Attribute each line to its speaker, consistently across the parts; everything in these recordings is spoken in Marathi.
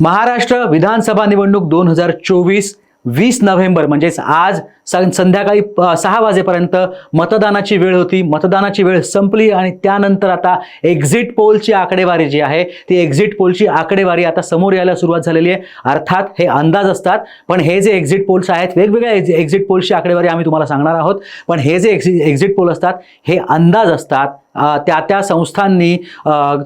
Speaker 1: महाराष्ट्र विधानसभा निवडणूक दोन हजार चोवीस वीस नोव्हेंबर म्हणजेच आज संध्याकाळी सहा वाजेपर्यंत मतदानाची वेळ होती. मतदानाची वेळ संपली आणि त्यानंतर आता एक्झिट पोलची आकडेवारी जी आहे ती एक्झिट पोलची आकडेवारी आता समोर यायला सुरुवात झालेली आहे. अर्थात हे अंदाज असतात पण हे जे एक्झिट पोल्स आहेत वेगवेगळ्या एक्झिट पोलची आकडेवारी आम्ही तुम्हाला सांगणार आहोत. पण हे जे एक्झिट पोल असतात हे अंदाज असतात त्या त्या संस्थांनी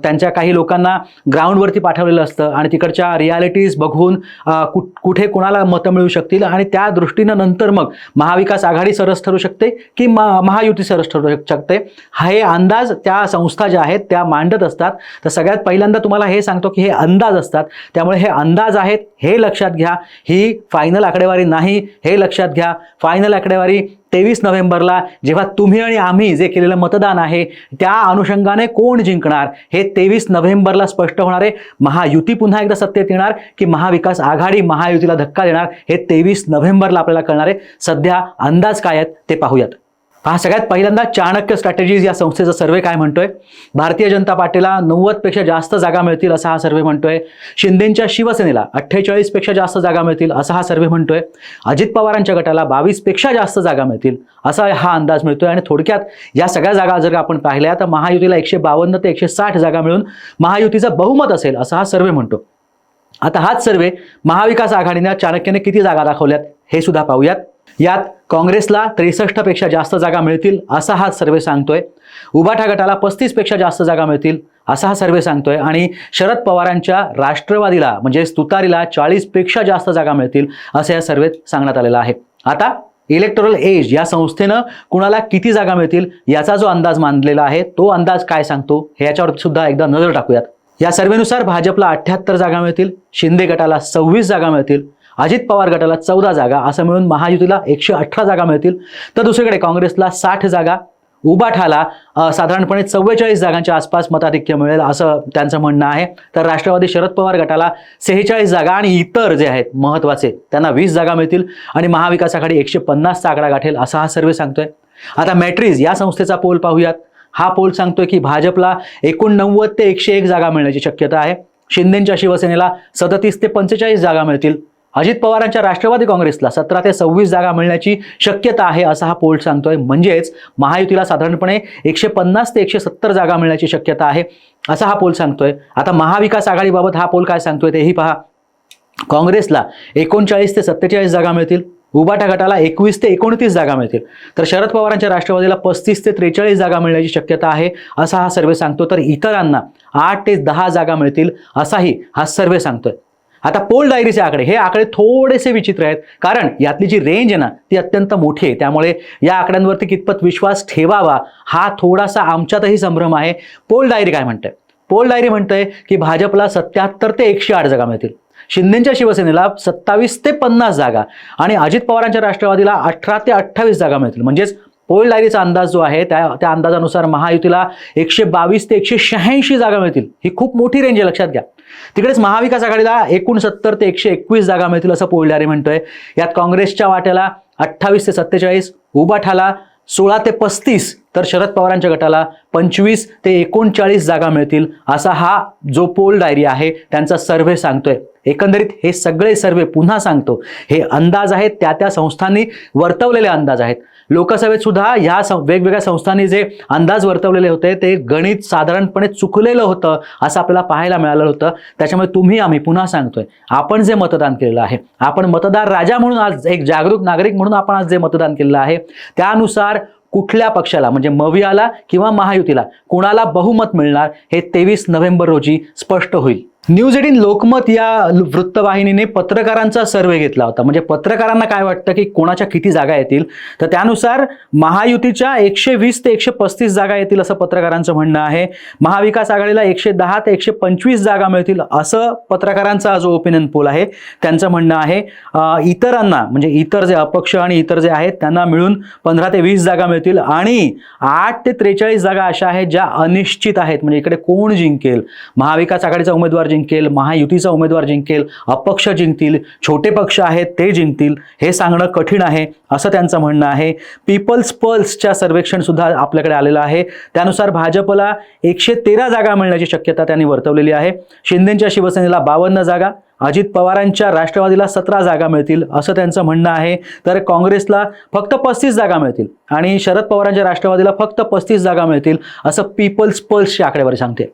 Speaker 1: त्यांच्या काही लोकांना ग्राउंडवरती पाठवलेलं असतं आणि तिकडच्या रियालिटीज बघून कुठ कुठे कोणाला मतं मिळू शकतील आणि त्या दृष्टीनं नंतर मग महाविकास आघाडी सरस ठरू शकते की म- महायुती सरस ठरू शकते. हे अंदाज त्या संस्था ज्या आहेत त्या मांडत असतात. तर सगळ्यात पहिल्यांदा तुम्हाला हे सांगतो की हे अंदाज असतात. त्यामुळे हे अंदाज आहेत हे लक्षात घ्या. ही फायनल आकडेवारी नाही हे लक्षात घ्या. फायनल आकडेवारी तेवीस नोव्हेंबरला जेव्हा तुम्ही आणि आम्ही जे केलेलं मतदान आहे त्या अनुषंगाने कोण जिंकणार? हे तेवीस नोव्हेंबरला स्पष्ट होणार आहे. महायुती पुन्हा एकदा सत्तेत येणार की महाविकास आघाडी महायुतीला धक्का देणार हे तेवीस नोव्हेंबरला आपल्याला कळणार आहे. सध्या अंदाज काय आहेत ते पाहूयात. हा सगळ्यात पहिल्यांदा चाणक्य स्ट्रॅटेजीज या संस्थेचा सर्वे काय म्हणतोय? भारतीय जनता पार्टीला नव्वदपेक्षा जास्त जागा मिळतील असा हा सर्वे म्हणतोय. शिंदेच्या शिवसेनेला अठ्ठेचाळीसपेक्षा जास्त जागा मिळतील असा हा सर्वे म्हणतोय. अजित पवारांच्या गटाला बावीसपेक्षा जास्त जागा मिळतील असा हा अंदाज मिळतोय. आणि थोडक्यात या सगळ्या जागा जर आपण पाहिल्या तर महायुतीला एकशे बावन्न ते एकशे साठ जागा मिळून महायुतीचं बहुमत असेल असा हा सर्वे म्हणतो. आता हाच सर्वे महाविकास आघाडीनं चाणक्याने किती जागा दाखवल्यात हे सुद्धा पाहूयात. यात काँग्रेसला त्रेसष्टपेक्षा जास्त जागा मिळतील असा हा सर्वे सांगतोय. उबाठा गटाला पस्तीसपेक्षा जास्त जागा मिळतील असा हा सर्वे सांगतोय. आणि शरद पवारांच्या राष्ट्रवादीला म्हणजे तुतारीला चाळीसपेक्षा जास्त जागा मिळतील असं या सर्वेत सांगण्यात आलेलं आहे. आता इलेक्टोरल एज या संस्थेनं कुणाला किती जागा मिळतील याचा जो अंदाज मानलेला आहे तो अंदाज काय सांगतो हे याच्यावर सुद्धा एकदा नजर टाकूयात. या सर्वेनुसार भाजपला अठ्ठ्याहत्तर जागा मिळतील शिंदे गटाला सव्वीस जागा मिळतील अजित पवार गटाला चौदा जागा असं मिळून महायुतीला एकशे अठरा जागा मिळतील. तर दुसरीकडे काँग्रेसला साठ जागा उबाठाला साधारणपणे चव्वेचाळीस जागांच्या आसपास मताधिक्य मिळेल असं त्यांचं म्हणणं आहे. तर राष्ट्रवादी शरद पवार गटाला सेहेचाळीस जागा आणि इतर जे आहेत महत्त्वाचे त्यांना वीस जागा मिळतील आणि महाविकास आघाडी एकशे पन्नासचा आकडा गाठेल असा हा सर्वे सांगतोय. आता मॅट्रिज या संस्थेचा पोल पाहूयात. हा पोल सांगतोय की भाजपला एकोणनव्वद ते एकशे एक जागा मिळण्याची शक्यता आहे. शिंदेच्या शिवसेनेला सदतीस ते पंचेचाळीस जागा मिळतील. अजित पवारांच्या राष्ट्रवादी काँग्रेसला सतरा ते सव्वीस जागा मिळण्याची शक्यता आहे असा हा पोल सांगतोय. म्हणजेच महायुतीला साधारणपणे एकशे पन्नास ते एकशे सत्तर जागा मिळण्याची शक्यता आहे असा हा पोल सांगतोय. आता महाविकास आघाडीबाबत हा पोल काय सांगतोय तेही पहा. काँग्रेसला एकोणचाळीस ते सत्तेचाळीस जागा मिळतील. उबाटा गटाला एकवीस ते एकोणतीस जागा मिळतील. तर शरद पवारांच्या राष्ट्रवादीला पस्तीस ते त्रेचाळीस जागा मिळण्याची शक्यता आहे असा हा सर्वे सांगतो तर इतरांना आठ ते दहा जागा मिळतील असाही हा सर्वे सांगतोय. आता पोल डायरीचे आकडे हे आकडे थोडेसे विचित्र आहेत. कारण यातली जी रेंज आहे ना ती अत्यंत मोठी आहे. त्यामुळे या आकड्यांवरती कितपत विश्वास ठेवावा हा थोडासा आमच्यातही संभ्रम आहे. पोल डायरी काय म्हणते? पोल डायरी म्हणतंय की भाजपला सत्याहत्तर ते एकशे आठ जागा मिळतील. शिंदेच्या शिवसेनेला सत्तावीस ते पन्नास जागा आणि अजित पवारांच्या राष्ट्रवादीला अठरा ते अठ्ठावीस जागा मिळतील. म्हणजेच पोल डायरीचा अंदाज जो आहे त्या त्या अंदाजानुसार महायुतीला एकशे बावीस ते एकशे शहाऐंशी जागा मिळतील. ही खूप मोठी रेंज आहे लक्षात घ्या. तिकडेच महाविकास आघाडीला एकोणसत्तर ते एकशे एकवीस जागा मिळतील असं पोल म्हणतोय. यात काँग्रेसच्या वाट्याला अठ्ठावीस ते सत्तेचाळीस उबाठाला सोळा ते पस्तीस तर शरद पवारांच्या गटाला पंचवीस ते एकोणचाळीस जागा मिळतील असा हा जो पोल डायरी आहे त्यांचा सर्व्हे सांगतोय. एकंदरीत हे सगळे सर्वे पुन्हा सांगतो. हे अंदाज आहेत त्या त्या संस्थांनी वर्तवलेले अंदाज आहेत. लोकसभेत सुद्धा ह्या सं- वेगवेगळ्या संस्थांनी जे अंदाज वर्तवलेले होते ते गणित साधारणपणे चुकलेलं होतं असं आपल्याला पाहायला मिळालं होतं. त्याच्यामुळे तुम्ही आम्ही पुन्हा सांगतोय. आपण जे मतदान केलेलं आहे आपण मतदार राजा म्हणून आज एक जागरूक नागरिक म्हणून आपण आज जे मतदान केलेलं आहे त्यानुसार कुठल्या पक्षाला म्हणजे मवियाला किंवा महायुतीला कुणाला बहुमत मिळणार हे तेवीस नोव्हेंबर रोजी स्पष्ट होईल. न्यूज एटीन लोकमत या वृत्तवाहिनीने पत्रकारांचा सर्वे घेतला होता. म्हणजे पत्रकारांना काय वाटतं की कोणाच्या किती जागा येतील? तर त्यानुसार महायुतीच्या एकशे वीस ते एकशे पस्तीस जागा येतील असं पत्रकारांचं म्हणणं आहे. महाविकास आघाडीला एकशे दहा ते एकशे पंचवीस जागा मिळतील असं पत्रकारांचा जो ओपिनियन पोल आहे. त्यांचं म्हणणं आहे इतरांना म्हणजे इतर जे अपक्ष आणि इतर जे आहेत त्यांना मिळून पंधरा ते वीस जागा मिळतील. आणि आठ ते त्रेचाळीस जागा अशा आहेत ज्या अनिश्चित आहेत. म्हणजे इकडे कोण जिंकेल? महाविकास आघाडीचा उमेदवार जिंकेल महायुतीचा उमेदवार जिंकेल अपक्ष जिंकतील छोटे पक्ष आहेत ते जिंकतील हे सांगणं कठीण आहे असं त्यांचं म्हणणं आहे. पीपल्स पल्सच्या सर्वेक्षण सुद्धा आपल्याकडे आलेलं आहे. त्यानुसार भाजपला एकशे तेरा जागा मिळण्याची शक्यता त्यांनी वर्तवलेली आहे. शिंदेच्या शिवसेनेला बावन्न जागा अजित पवारांच्या राष्ट्रवादीला सतरा जागा मिळतील असं त्यांचं म्हणणं आहे. तर काँग्रेसला फक्त पस्तीस जागा मिळतील आणि शरद पवारांच्या राष्ट्रवादीला फक्त पस्तीस जागा मिळतील असं पीपल्स पल्सची आकडेवारी सांगते.